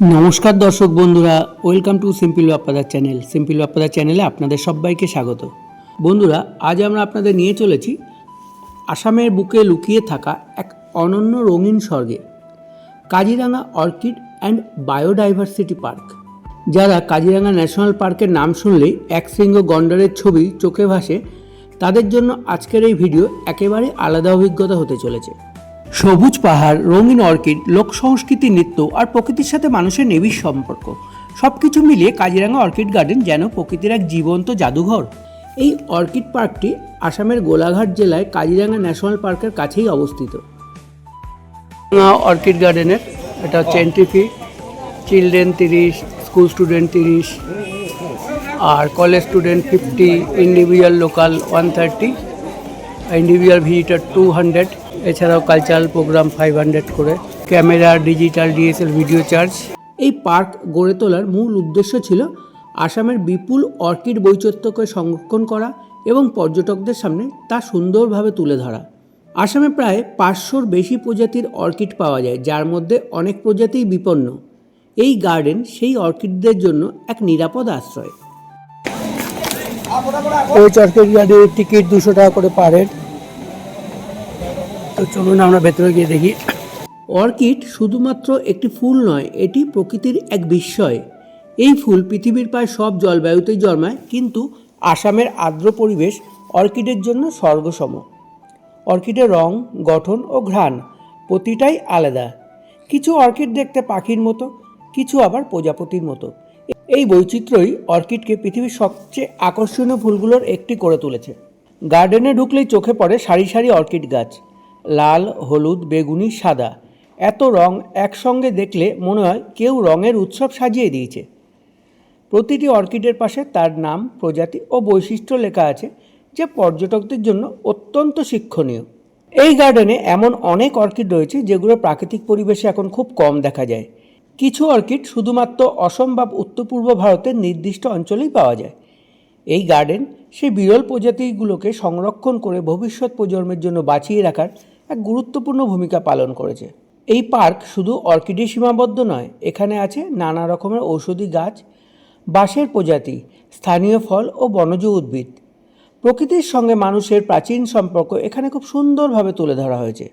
নমস্কার দর্শক বন্ধুরা ওয়েলকাম টু সিম্পল বাপ্পাদার চ্যানেল সিম্পল বাপ্পাদার চ্যানেলে আপনাদের সবাইকে স্বাগত। বন্ধুরা, আজ আমরা আপনাদের নিয়ে চলেছি আসামের বুকে লুকিয়ে থাকা এক অনন্য রঙিন স্বর্গে, Kaziranga orchid and biodiversity park. যারা কাজিরাঙা ন্যাশনাল পার্কের নাম শুনলেই এক শৃঙ্গ গন্ডারের ছবি চোখে ভাসে, তাদের জন্য আজকের এই ভিডিও একেবারে আলাদা অভিজ্ঞতা হতে চলেছে। সবুজ পাহাড়, রঙিন অর্কিড লোক সংস্কৃতি নৃত্য আর প্রকৃতির সাথে মানুষের নিবিড় সম্পর্ক। সব কিছু মিলিয়ে কাজিরাঙা অর্কিড গার্ডেন যেন প্রকৃতির এক জীবন্ত জাদুঘর। এই অর্কিড পার্কটি আসামের গোলাঘাট জেলায় কাজিরাঙা ন্যাশনাল পার্কের কাছেই অবস্থিত। অর্কিড গার্ডেনের এটা হচ্ছে এন্ট্রি ফি চিলড্রেন তিরিশ স্কুল স্টুডেন্ট তিরিশ, আর college student fifty individual local one thirty individual visitor two hundred এছাড়াও কালচারাল প্রোগ্রাম ফাইভ হান্ড্রেড করে camera digital DSL video charge এই পার্ক গড়ে তোলার মূল উদ্দেশ্য ছিল আসামের বিপুল অর্কিড বৈচিত্র্যকে সংরক্ষণ করা এবং পর্যটকদের সামনে তা সুন্দরভাবে তুলে ধরা। আসামে প্রায় পাঁচশোর বেশি প্রজাতির অর্কিড পাওয়া যায় যার মধ্যে অনেক প্রজাতিই বিপন্ন। এই গার্ডেন সেই অর্কিডদের জন্য এক নিরাপদ আশ্রয়। ওই অর্কিড গার্ডেনের টিকিট দুশো টাকা করে পার হেড তো চলুন আমরা ভেতরে গিয়ে দেখি। অর্কিড শুধুমাত্র একটি ফুল নয়, এটি প্রকৃতির এক বিস্ময়। এই ফুল পৃথিবীর প্রায় সব জলবায়ুতেই জন্মায়, কিন্তু আসামের আর্দ্র পরিবেশ অর্কিডের জন্য স্বর্গসম। অর্কিডের রং, গঠন ও ঘ্রাণ প্রতিটাই আলাদা। কিছু অর্কিড দেখতে পাখির মতো, কিছু আবার প্রজাপতির মতো। এই বৈচিত্র্যই অর্কিডকে পৃথিবীর সবচেয়ে আকর্ষণীয় ফুলগুলোর একটি করে তুলেছে। গার্ডেনে ঢুকলেই চোখে পড়ে সারি সারি অর্কিড গাছ। লাল, হলুদ, বেগুনি, সাদা। এত রং একসঙ্গে দেখলে মনে হয় কেউ রঙের উৎসব সাজিয়ে দিয়েছে। প্রতিটি অর্কিডের পাশে তার নাম, প্রজাতি ও বৈশিষ্ট্য লেখা আছে, যা পর্যটকদের জন্য অত্যন্ত শিক্ষণীয়। এই গার্ডেনে এমন অনেক অর্কিড রয়েছে যেগুলো প্রাকৃতিক পরিবেশে এখন খুব কম দেখা যায়। কিছু অর্কিড শুধুমাত্র অসম বা উত্তর পূর্ব ভারতের নির্দিষ্ট অঞ্চলেই পাওয়া যায়। এই গার্ডেন সেই বিরল প্রজাতিগুলোকে সংরক্ষণ করে ভবিষ্যৎ প্রজন্মের জন্য বাঁচিয়ে রাখার এক গুরুত্বপূর্ণ ভূমিকা পালন করেছে। এই পার্ক শুধু অর্কিডে সীমাবদ্ধ নয়, এখানে আছে নানা রকমের ঔষধি গাছ, বাঁশের প্রজাতি, স্থানীয় ফল ও বনজ উদ্ভিদ। প্রকৃতির সঙ্গে মানুষের প্রাচীন সম্পর্ক এখানে খুব সুন্দরভাবে তুলে ধরা হয়েছে।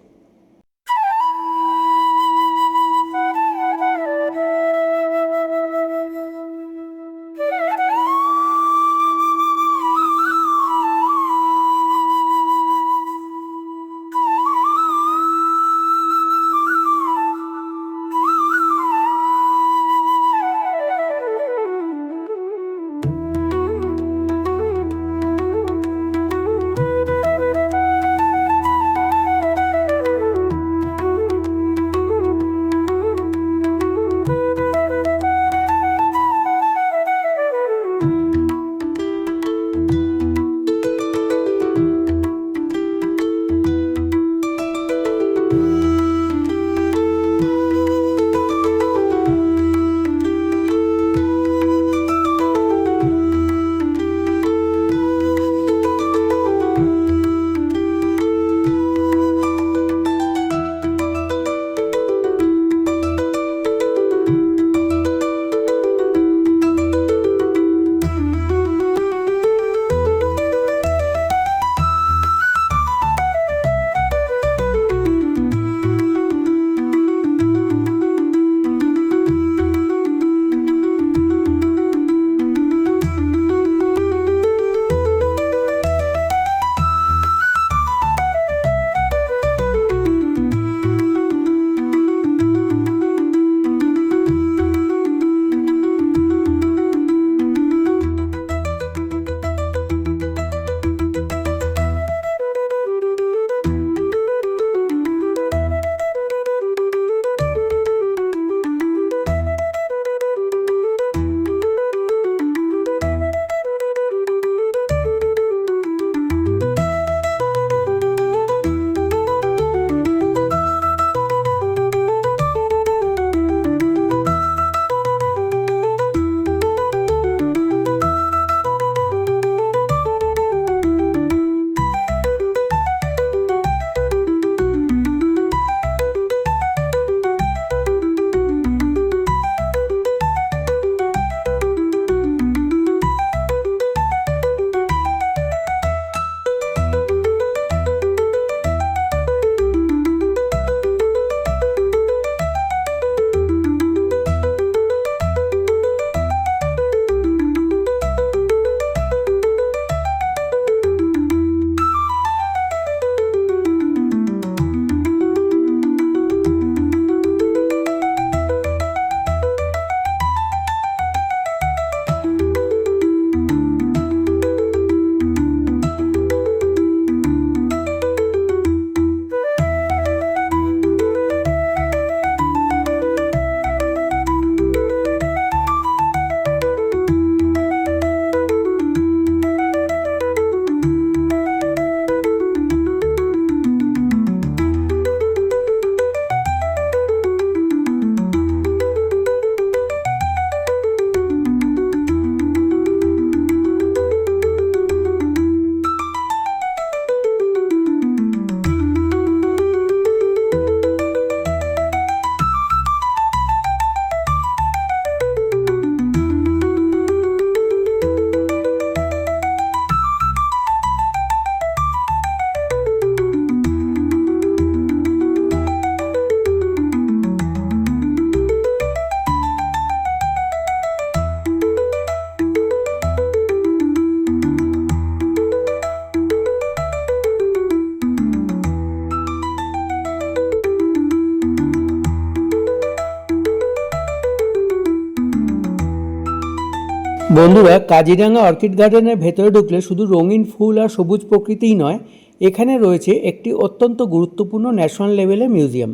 বন্ধুরা কাজিরাঙ্গা অর্কিড গার্ডেনের ভেতরে ঢুকলে শুধু রঙিন ফুল আর সবুজ প্রকৃতিই নয়, এখানে রয়েছে একটি অত্যন্ত গুরুত্বপূর্ণ ন্যাশনাল লেভেলের মিউজিয়াম।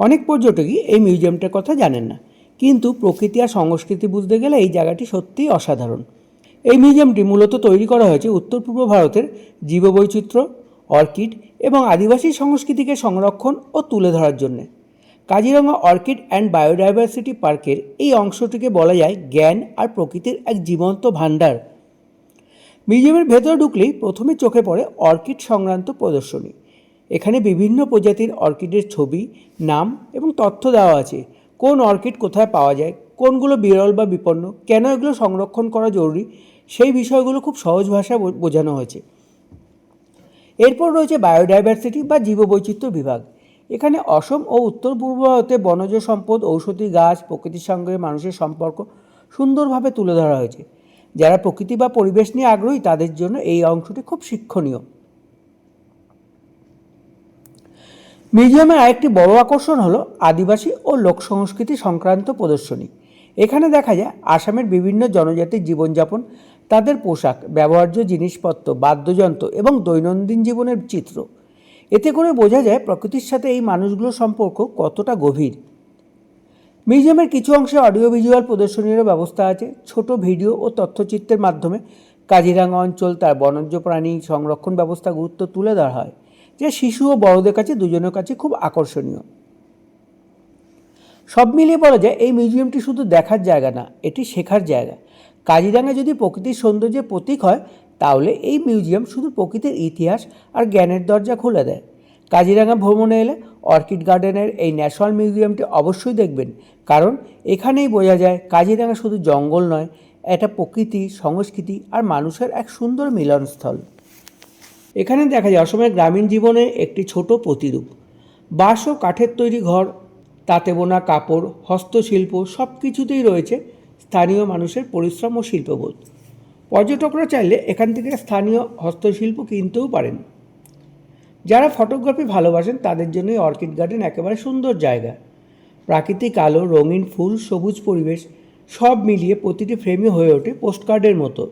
অনেক পর্যটকই এই মিউজিয়ামটার কথা জানেন না, কিন্তু প্রকৃতি আর সংস্কৃতি বুঝতে গেলে এই জায়গাটি সত্যিই অসাধারণ। এই মিউজিয়ামটি মূলত তৈরি করা হয়েছে উত্তর পূর্ব ভারতের জীববৈচিত্র্য, অর্কিড এবং আদিবাসী সংস্কৃতিকে সংরক্ষণ ও তুলে ধরার জন্যে। কাজিরঙা অর্কিড অ্যান্ড বায়োডাইভার্সিটি পার্কের এই অংশটিকে বলা যায় জ্ঞান আর প্রকৃতির এক জীবন্ত ভাণ্ডার। মিউজিয়ামের ভেতরে ঢুকলেই প্রথমে চোখে পড়ে অর্কিড সংক্রান্ত প্রদর্শনী। এখানে বিভিন্ন প্রজাতির অর্কিডের ছবি, নাম এবং তথ্য দেওয়া আছে। কোন অর্কিড কোথায় পাওয়া যায়, কোনগুলো বিরল বা বিপন্ন, কেন এগুলো সংরক্ষণ করা জরুরি, সেই বিষয়গুলো খুব সহজ ভাষায় বোঝানো হয়েছে। এরপর রয়েছে বায়োডাইভার্সিটি বা জীববৈচিত্র্য বিভাগ। এখানে অসম ও উত্তর পূর্ব ভারতে বনজ সম্পদ, ঔষধি গাছ, প্রকৃতির সঙ্গে মানুষের সম্পর্ক সুন্দরভাবে তুলে ধরা হয়েছে। যারা প্রকৃতি বা পরিবেশ নিয়ে আগ্রহী, তাদের জন্য এই অংশটি খুব শিক্ষণীয়। মিউজিয়ামের আরেকটি বড় আকর্ষণ হলো আদিবাসী ও লোক সংস্কৃতি সংক্রান্ত প্রদর্শনী। এখানে দেখা যায়, আসামের বিভিন্ন জনজাতির জীবনযাপন, তাদের পোশাক, ব্যবহার্য জিনিসপত্র, বাদ্যযন্ত্র এবং দৈনন্দিন জীবনের চিত্র। এতে করে বোঝা যায় প্রকৃতির সাথে এই মানুষগুলোর সম্পর্ক কতটা গভীর। মিউজিয়ামের কিছু অংশে অডিও ভিজুয়াল প্রদর্শনীরও ব্যবস্থা আছে, ছোট ভিডিও ও তথ্যচিত্রের মাধ্যমে। কাজিরাঙ্গা অঞ্চল, তার বনজ প্রাণী সংরক্ষণ ব্যবস্থা গুরুত্ব তুলে ধরা হয়, যা শিশু ও বড়দের কাছে, দুজনের কাছে খুব আকর্ষণীয়। সব মিলিয়ে বলা যায়, এই মিউজিয়ামটি শুধু দেখার জায়গা না, এটি শেখার জায়গা। কাজিরাঙ্গা যদি প্রকৃতির সৌন্দর্যের প্রতীক হয় তাহলে এই মিউজিয়াম শুধু প্রকৃতির ইতিহাস আর জ্ঞানের দরজা খুলে দেয়। কাজিরাঙা ভ্রমণে এলে অর্কিড গার্ডেনের এই ন্যাশনাল মিউজিয়ামটি অবশ্যই দেখবেন, কারণ এখানেই বোঝা যায় কাজিরাঙা শুধু জঙ্গল নয়, এটা প্রকৃতি, সংস্কৃতি আর মানুষের এক সুন্দর মিলনস্থল। এখানে দেখা যায় অসমের গ্রামীণ জীবনে একটি ছোট প্রতিরূপ। বাঁশ ও কাঠের তৈরি ঘর, তাঁতে বোনা কাপড়, হস্তশিল্প সব কিছুতেই রয়েছে স্থানীয় মানুষের পরিশ্রম ও শিল্পবোধ। পর্যটকরা চাইলে এখান থেকে স্থানীয় হস্তশিল্প কিনতেও পারেন। যারা ফটোগ্রাফি ভালোবাসেন, তাদের জন্য অর্কিড গার্ডেন একেবারে সুন্দর জায়গা। প্রাকৃতিক আলো, রঙিন ফুল, সবুজ পরিবেশ, সব মিলিয়ে প্রতিটি ফ্রেমই হয়ে ওঠে পোস্টকার্ডের মতো।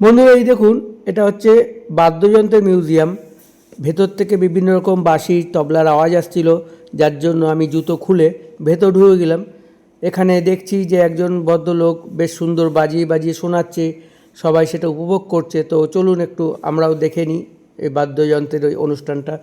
বন্ধুরা, এই দেখুন, এটা হচ্ছে বাদ্যযন্ত্রের মিউজিয়াম। ভেতর থেকে বিভিন্ন রকম বাঁশি, তবলার আওয়াজ আসছিল, যার জন্য আমি জুতো খুলে ভেতর ঢুকে গেলাম। এখানে দেখছি যে একজন ভদ্রলোক বেশ সুন্দর বাজিয়ে বাজিয়ে শোনাচ্ছে, সবাই সেটা উপভোগ করছে। তো চলুন একটু আমরাও দেখে নিই এই বাদ্যযন্ত্রের ওই অনুষ্ঠানটা।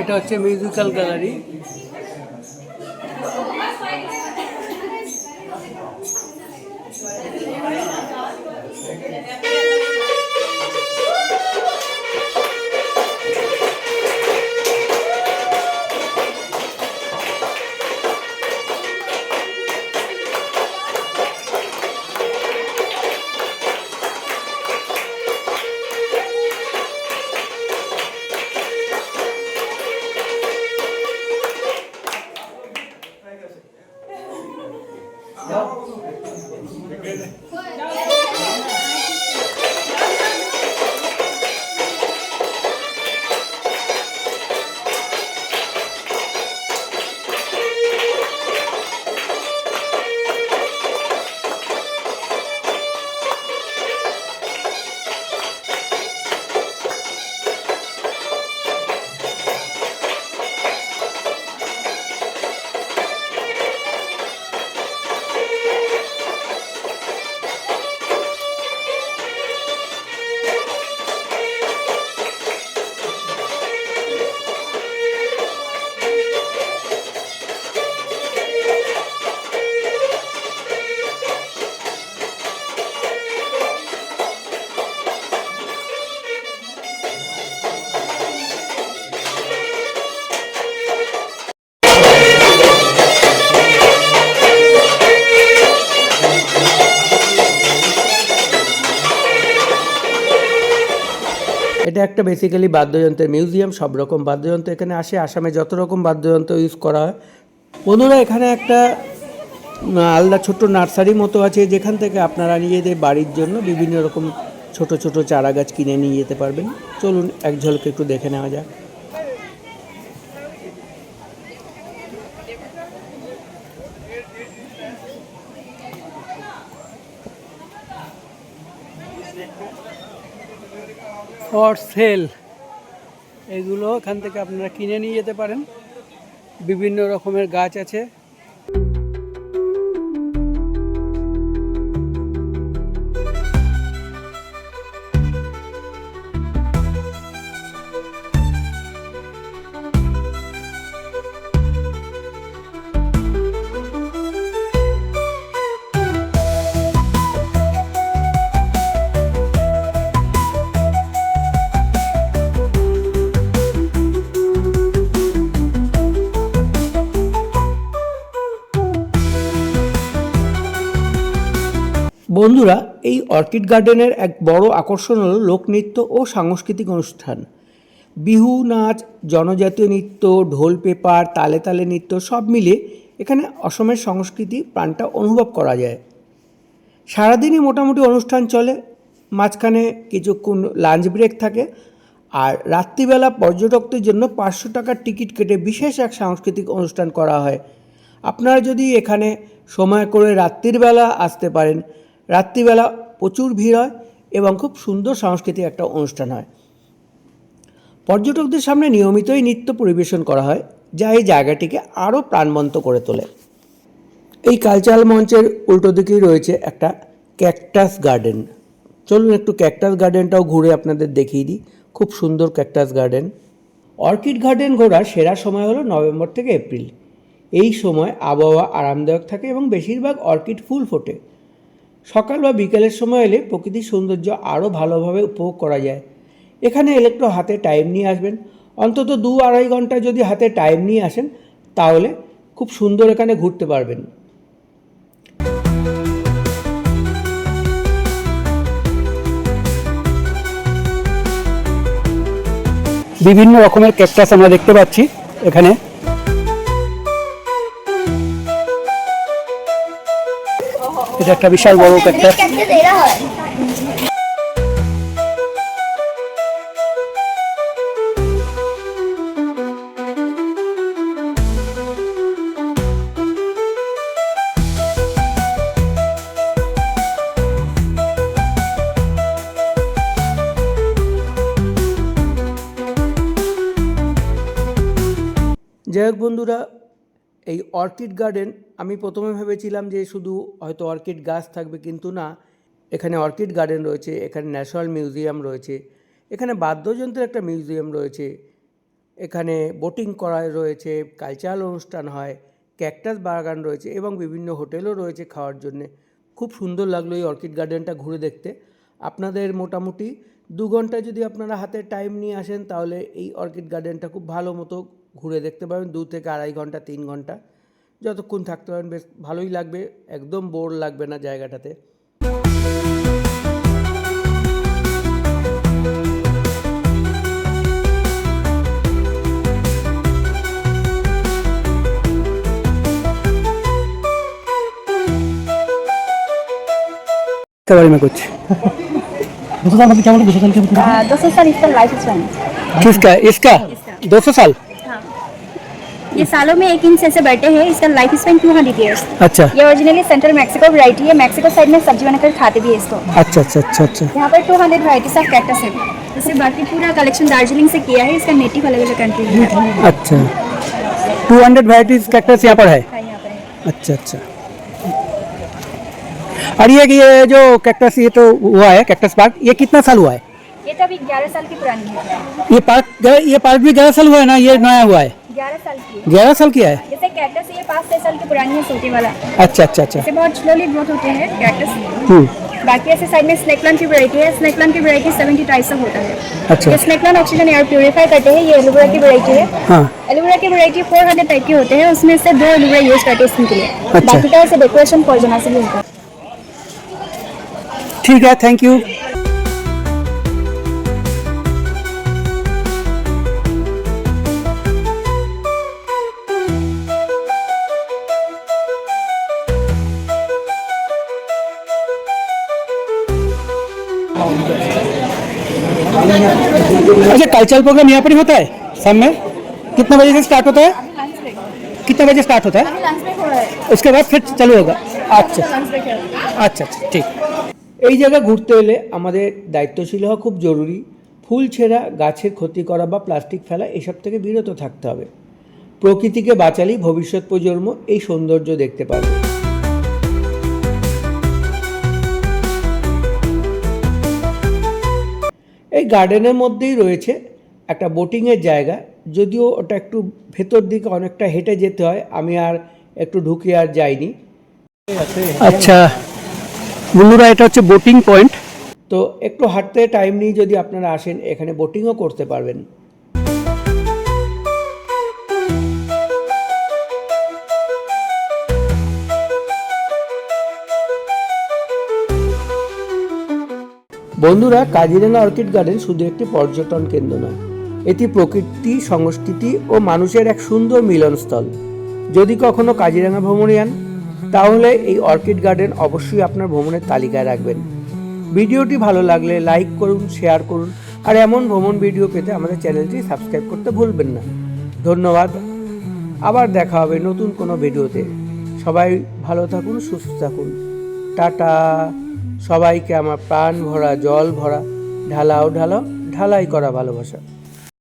এটা হচ্ছে মিউজিক্যাল গ্যালারি বেসিক্যালি বাদ্যযন্ত্রের মিউজিয়াম সব রকম বাদ্যযন্ত্র এখানে আসে। আসামে যত রকম বাদ্যযন্ত্র ইউজ করা হয়। বন্ধুরা, এখানে একটা আলাদা ছোট্ট নার্সারি মতো আছে, যেখান থেকে আপনারা নিজেদের বাড়ির জন্য বিভিন্ন রকম ছোট ছোট চারা গাছ কিনে নিয়ে যেতে পারবেন। চলুন, এক ঝলকে একটু দেখে নেওয়া যাক। For sale. এগুলো এখান থেকে আপনারা কিনে নিয়ে যেতে পারেন। বিভিন্ন রকমের গাছ আছে। অর্কিড গার্ডেনের এক বড় আকর্ষণ হল লোকনৃত্য ও সাংস্কৃতিক অনুষ্ঠান। বিহু, নাচ, জনজাতীয় নৃত্য, ঢোল পেপার, তালে তালে নৃত্য সব মিলে এখানে অসমের সংস্কৃতি প্রাণটা অনুভব করা যায়। সারাদিনই মোটামুটি অনুষ্ঠান চলে, মাঝখানে কিছুক্ষণ লাঞ্চ ব্রেক থাকে আর রাত্রিবেলা পর্যটকদের জন্য পাঁচশো টাকার টিকিট কেটে বিশেষ এক সাংস্কৃতিক অনুষ্ঠান করা হয়। আপনারা যদি এখানে সময় করে রাত্রিবেলা আসতে পারেন রাত্রিবেলা প্রচুর ভিড় হয় এবং খুব সুন্দর সাংস্কৃতিক একটা অনুষ্ঠান হয়। পর্যটকদের সামনে নিয়মিতই নৃত্য পরিবেশন করা হয়, যা এই জায়গাটিকে আরও প্রাণবন্ত করে তোলে। এই কালচারাল মঞ্চের উল্টো দিকেই রয়েছে একটা ক্যাকটাস গার্ডেন চলুন একটু ক্যাকটাস গার্ডেনটাও ঘুরে আপনাদের দেখিয়ে দিই। খুব সুন্দর ক্যাকটাস গার্ডেন অর্কিড গার্ডেন ঘোরার সেরা সময় হলো নভেম্বর থেকে এপ্রিল। এই সময় আবহাওয়া আরামদায়ক থাকে এবং বেশিরভাগ অর্কিড ফুল ফোটে। সকাল বা বিকেলের সময় এলে প্রকৃতির সৌন্দর্য আরও ভালোভাবে উপভোগ করা যায়। এখানে এলে একটু হাতে টাইম নিয়ে আসবেন। অন্তত দু আড়াই ঘণ্টা যদি হাতে টাইম নিয়ে আসেন, তাহলে খুব সুন্দর এখানে ঘুরতে পারবেন। বিভিন্ন রকমের ক্যাকটাস আমরা দেখতে পাচ্ছি এখানে। এটা একটা বিশাল বড় একটা যাই হোক বন্ধুরা এই অর্কিড গার্ডেন আমি প্রথমে ভেবেছিলাম যে শুধু হয়তো অর্কিড গাছ থাকবে, কিন্তু না, এখানে অর্কিড গার্ডেন রয়েছে, এখানে ন্যাশনাল মিউজিয়াম রয়েছে, এখানে বাদ্যযন্ত্রের একটা মিউজিয়াম রয়েছে, এখানে বোটিং করা রয়েছে, কালচারাল অনুষ্ঠান হয়, ক্যাকটাস বাগান রয়েছে এবং বিভিন্ন হোটেলও রয়েছে খাওয়ার জন্যে। খুব সুন্দর লাগল এই অর্কিড গার্ডেনটা ঘুরে দেখতে। আপনাদের মোটামুটি দু ঘণ্টা যদি আপনারা হাতে টাইম নিয়ে আসেন, তাহলে এই অর্কিড গার্ডেনটা খুব ভালো মতো ঘুরে দেখতে পাবেন দু থেকে আড়াই ঘন্টা তিন ঘন্টা যতক্ষণ থাকতে পারেন বেশ ভালোই লাগবে একদম বোর লাগবে না জায়গাটাতে के बारे में कुछ दो सौ साल मतलब क्या बोले दो सौ साल के मतलब आ, दो सौ साल इसका लाइफ स्पैन किसका इसका दो सौ साल हाँ ये सालों में एक इंच ऐसे बैठे हैं इसका life span two hundred years अच्छा। ये ओरिजिनली सेंट्रल मैक्सिको वैरायटी है मैक्सिको साइड में सब्ज़ी बनाकर खाते भी है इसको। अच्छा अच्छा अच्छा अच्छा। यहाँ पर two hundred varieties of cactus है। जैसे बाकी पूरा कलेक्शन दार्जिलिंग से किया है इसका नेटिव अलग अलग कंट्री है। अच्छा। टू हंड्रेड वैराइटीज कैक्टस यहाँ पर यहाँ पर है। अच्छा अच्छा। और ये ये जो कैक्टस ये तो हुआ है कैक्टस पार्क ये कितना साल हुआ है? ये तो अभी ग्यारह साल की पुरानी है। ये पार्क ये पार्क भी ग्यारह साल हुआ है ना? ये नया हुआ है? ग्यारह साल की है। ग्यारह साल किया है? जैसे कैक्टस ये पाँच छः साल की पुरानी है सोटे वाला। अच्छा अच्छा अच्छा। बहुत स्लोली ग्रोथ होते हैं कैक्टस हम्म, बाकी ऐसे साइड में स्नेक प्लांट की वैरायटी है। स्नेक प्लांट की वैरायटी सेवेंटी टाइप्स का होता है। अच्छा। ये snake plant oxygen air purify करते हैं ये एलोवेरा की वैरायटी है। हाँ। एलोवेरा की वैरायटी 400 टाइप के होते हैं। उसमें से दो एलोवेरा यूज़ करते हैं स्किन के लिए। अच्छा। बाकी का ऐसे डेकोरेशन पॉइजनस भी होता है। ठीक है थैंक यू कल्चरल प्रोग्राम यहाँ पर ही होता है शाम में कितने बजे से स्टार्ट होता है कितने बजे स्टार्ट होता है उसके बाद फिर चालू होगा अच्छा আচ্ছা আচ্ছা ঠিক এই জায়গা ঘুরতে এলে আমাদের দায়িত্বশীল হওয়া খুব জরুরি ফুল ছেঁড়া গাছের ক্ষতি করা বা প্লাস্টিক ফেলা এসব থেকে বিরত থাকতে হবে প্রকৃতিকে বাঁচালেই ভবিষ্যৎ প্রজন্ম এই সৌন্দর্য দেখতে পাবে এই গার্ডেনের মধ্যেই রয়েছে একটা বোটিংয়ের জায়গা। যদিও ওটা একটু ভেতর দিকে অনেকটা হেঁটে যেতে হয় আমি আর একটু ঢুকে আর যাইনি। আচ্ছা। বন্ধুরা এটা হচ্ছে বোটিং পয়েন্ট তো একটু হাঁটতে টাইম নিয়ে যদি আপনারা আসেন এখানে বোটিংও করতে পারবেন। বন্ধুরা কাজিরাঙ্গা অর্কিড গার্ডেন শুধু একটি পর্যটন কেন্দ্র নয় এটি প্রকৃতি, সংস্কৃতি ও মানুষের এক সুন্দর মিলনস্থল। যদি কখনো কাজিরাঙা ভ্রমণে যান, তাহলে এই অর্কিড গার্ডেন অবশ্যই আপনার ভ্রমণের তালিকায় রাখবেন। ভিডিওটি ভালো লাগলে লাইক করুন, শেয়ার করুন, আর এমন ভ্রমণ ভিডিও পেতে আমাদের চ্যানেলটি সাবস্ক্রাইব করতে ভুলবেন না। ধন্যবাদ। আবার দেখা হবে নতুন কোনো ভিডিওতে। সবাই ভালো থাকুন, সুস্থ থাকুন। টাটা। সবাইকে আমার প্রাণ ভরা, জল ভরা, ঢালাও ঢালাও, ঢালাই করা ভালোবাসা।